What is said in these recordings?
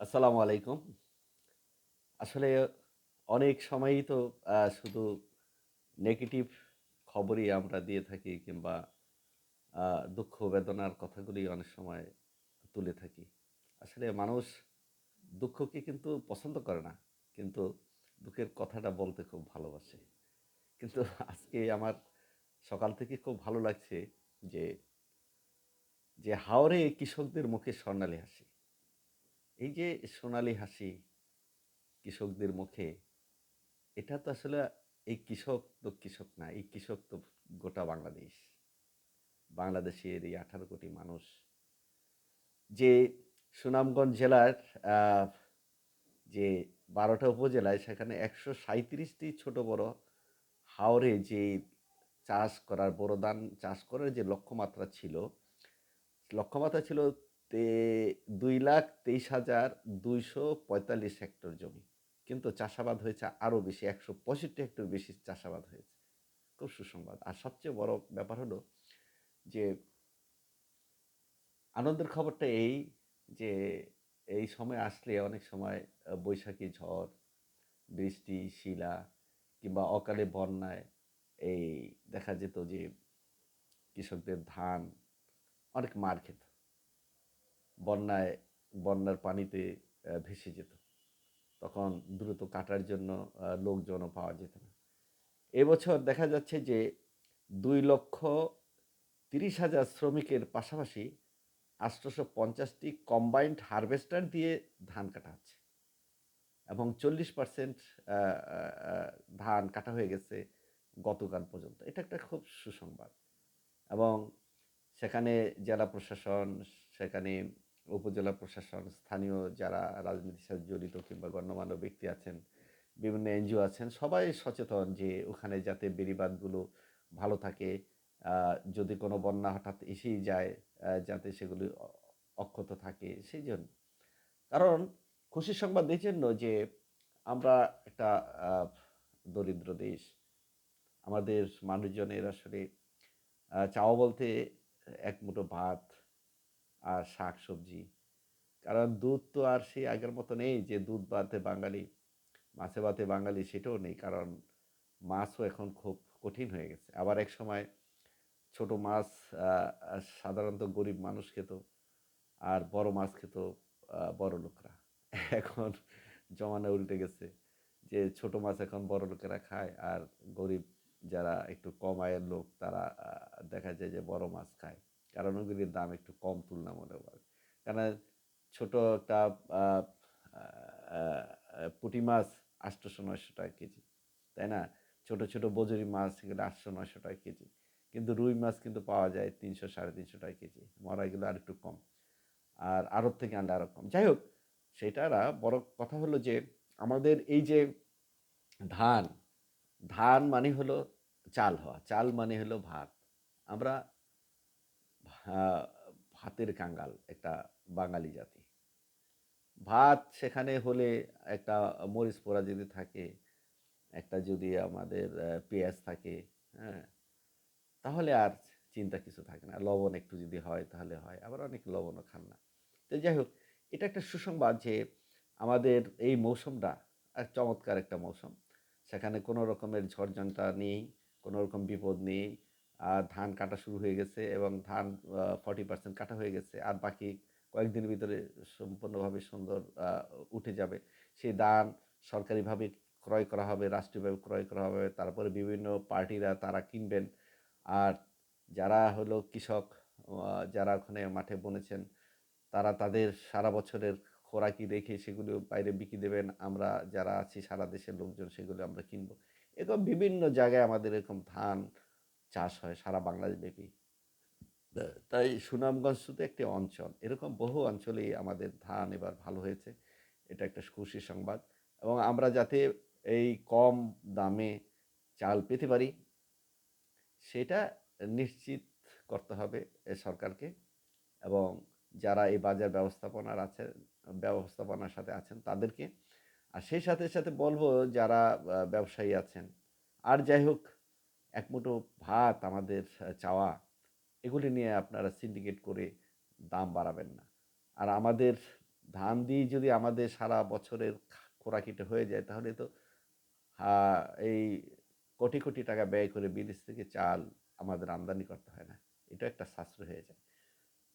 আসসালামু আলাইকুম। আসলে অনেক সময়ই তো শুধু নেগেটিভ খবরই আমরা দিয়ে থাকি কিংবা দুঃখ বেদনার কথাগুলি অনেক সময় তুলে থাকি। আসলে মানুষ দুঃখকে কিন্তু পছন্দ করে না। কিন্তু দুঃখের কথাটা বলতে খুব ভালোবাসে। কিন্তু আজকে আমার সকাল থেকে খুব ভালো লাগছে যে, যে হাওরে কৃষকদের মুখে স্বর্ণালী হাসি। এই যে সোনালি হাসি কৃষকদের মুখে, এটা তো আসলে এই কৃষক তো কৃষক না। এই কৃষক তো গোটা বাংলাদেশ। বাংলাদেশের এই ১৮ কোটি মানুষ যে সুনামগঞ্জ জেলার যে বারোটা উপজেলায় সেখানে ১৩৭ টি ছোটো বড় হাওরে যে চাষ করার বোরো ধান চাষ করার যে লক্ষ্যমাত্রা ছিল, লক্ষ্যমাত্রা ছিল তে ২,২৩,২৪৫ হেক্টর জমি। কিন্তু চাষাবাদ হয়েছে আরও বেশি ১৬৫ হেক্টর বেশি চাষাবাদ হয়েছে। খুব সুসংবাদ। আর সবচেয়ে বড় ব্যাপার হলো যে আনন্দের খবরটা এই যে এই সময় আসলে অনেক সময় বৈশাখী ঝড়, বৃষ্টি, শিলা কিংবা অকালে বন্যায় এই দেখা যেত যে কৃষকদের ধান অনেক মার খেত। বন্যায় বন্যার পানিতে ভেসে যেত। তখন দ্রুত কাটার জন্য লোকজনও পাওয়া যেত না। এবছর দেখা যাচ্ছে যে ২,৩০,০০০ শ্রমিকের পাশাপাশি ৮৫০ পঞ্চাশটি কম্বাইন্ড হারভেস্টার দিয়ে ধান কাটা হচ্ছে। এবং ৪০% আ আ আ ধান কাটা হয়ে গেছে গতকাল পর্যন্ত। এটা একটা খুব সুসংবাদ। এবং সেখানে জেলা প্রশাসন, সেখানে উপজেলা প্রশাসন, স্থানীয় যারা রাজনীতির সাথে জড়িত কিংবা গণ্যমান্য ব্যক্তি আছেন, বিভিন্ন এনজিও আছেন, সবাই সচেতন যে ওখানে যাতে বেড়িবাঁধগুলো ভালো থাকে। যদি কোনো বন্যা হঠাৎ এসেই যায় যাতে সেগুলি অক্ষত থাকে সেই জন্য কারণ খুশির সংবাদ এইজন্য যে আমরা একটা দরিদ্র দেশ। আমাদের মানুষজনের আসলে চাওয়া বলতে এক মুঠো ভাত আর শাক সবজি কারণ দুধ তো আর সেই আগের মতো নেই যে দুধ ভাতে বাঙালি, মাছে ভাতে বাঙালি সেটাও নেই। কারণ মাছও এখন খুব কঠিন হয়ে গেছে। আবার এক সময় ছোট মাছ সাধারণত গরিব মানুষ খেত। আর বড় মাছ খেত আ বড়লোকরা। এখন জমানা উল্টে গেছে। যে ছোট মাছ এখন বড়লোকেরা খায় আর গরিব যারা একটু কম আয়ের লোক তারা দেখা যায় যে বড় মাছ খায়। কারণ ওগুলির দাম একটু কম তুলনামূলকভাবে। কেন ছোট একটা পুঁটি মাছ ৳৮০০-৯০০ কেজি। তাই না? ছোট, ছোট বজরি মাছ এগুলো ৳৮০০-৯০০ কেজি। কিন্তু রুই মাছ কিন্তু পাওয়া যায় ৳৩০০-৩৫০ কেজি। মরাগুলো আরেকটু কম। আর আড়ত থেকে আনলে আরও কম। যাই হোক সেটা না বড় কথা হলো যে আমাদের এই যে ধান, ধান মানে হলো চাল হওয়া। চাল মানে হলো ভাত। আমরা ভাতের কাঙ্গাল একটা বাঙালি জাতি। ভাত সেখানে হলে একটা মরিচ পোড়া যদি থাকে, একটা যদি আমাদের পেঁয়াজ থাকে, হ্যাঁ? তাহলে আর চিন্তা কিছু থাকে না। লবণ একটু যদি হয় তাহলে হয়। আবার অনেক লবণও খান না। তো যাই হোক এটা একটা সুসংবাদ যে আমাদের এই মৌসুমটা এক চমৎকার একটা মৌসুম। সেখানে কোনো রকমের ঝড়-ঝঞ্ঝা নেই, কোনো রকম বিপদ নেই। আর ধান কাটা শুরু হয়ে গেছে এবং ধান ফর্টি পার্সেন্ট কাটা হয়ে গেছে। আর বাকি কয়েকদিনের ভিতরে সম্পূর্ণভাবে সুন্দর উঠে যাবে। সেই ধান সরকারিভাবে ক্রয় করা হবে, রাষ্ট্রীয়ভাবে ক্রয় করা হবে। তারপরে বিভিন্ন পার্টিরা তারা কিনবেন। আর যারা হলো কৃষক যারা ওখানে মাঠে বনেছেন তারা তাদের সারা বছরের খোরাকি রেখে সেগুলো বাইরে বিক্রি দেবেন। আমরা যারা আছি সারা দেশের লোকজন সেগুলো আমরা কিনবো। এরকম বিভিন্ন জায়গায় আমাদের এরকম ধান চাষ হয় সারা বাংলাদেশব্যাপী। তা তাই সুনামগঞ্জ শুধু একটি অঞ্চল। এরকম বহু অঞ্চলেই আমাদের ধান এবার ভালো হয়েছে। এটা একটা খুশির সংবাদ। এবং আমরা যাতে এই কম দামে চাল পেতে পারি সেটা নিশ্চিত করতে হবে সরকারকে এবং যারা এই বাজার ব্যবস্থাপনার আছেন ব্যবস্থাপনার সাথে আছেন তাদেরকে। আর সেই সাথে, সাথে বলব যারা ব্যবসায়ী আছেন, আর যাই হোক এক মুঠো ভাত আমাদের চাওয়া, এগুলি নিয়ে আপনারা সিন্ডিকেট করে দাম বাড়াবেন না। আর আমাদের ধান দিয়ে যদি আমাদের সারা বছরের খোরাকিটা হয়ে যায় তাহলে তো এই কোটি, কোটি টাকা ব্যয় করে বিদেশ থেকে চাল আমাদের আমদানি করতে হয় না। এটা একটা সাশ্রয় হয়ে যায়।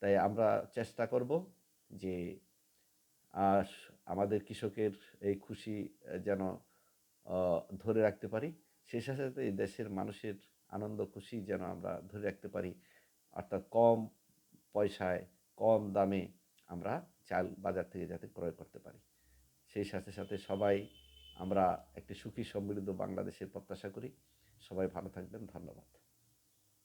তাই আমরা চেষ্টা করব যে আ স আমাদের কৃষকের এই খুশি যেন ধরে রাখতে পারি। সেই সাথে, সাথে এই দেশের মানুষের আনন্দ খুশি যেন আমরা ধরে রাখতে পারি। অর্থাৎ কম পয়সায়, কম দামে আমরা চাল বাজার থেকে যাতে ক্রয় করতে পারি। সেই সাথে, সাথে সবাই আমরা একটি সুখী সমৃদ্ধ বাংলাদেশের প্রত্যাশা করি। সবাই ভালো থাকবেন। ধন্যবাদ।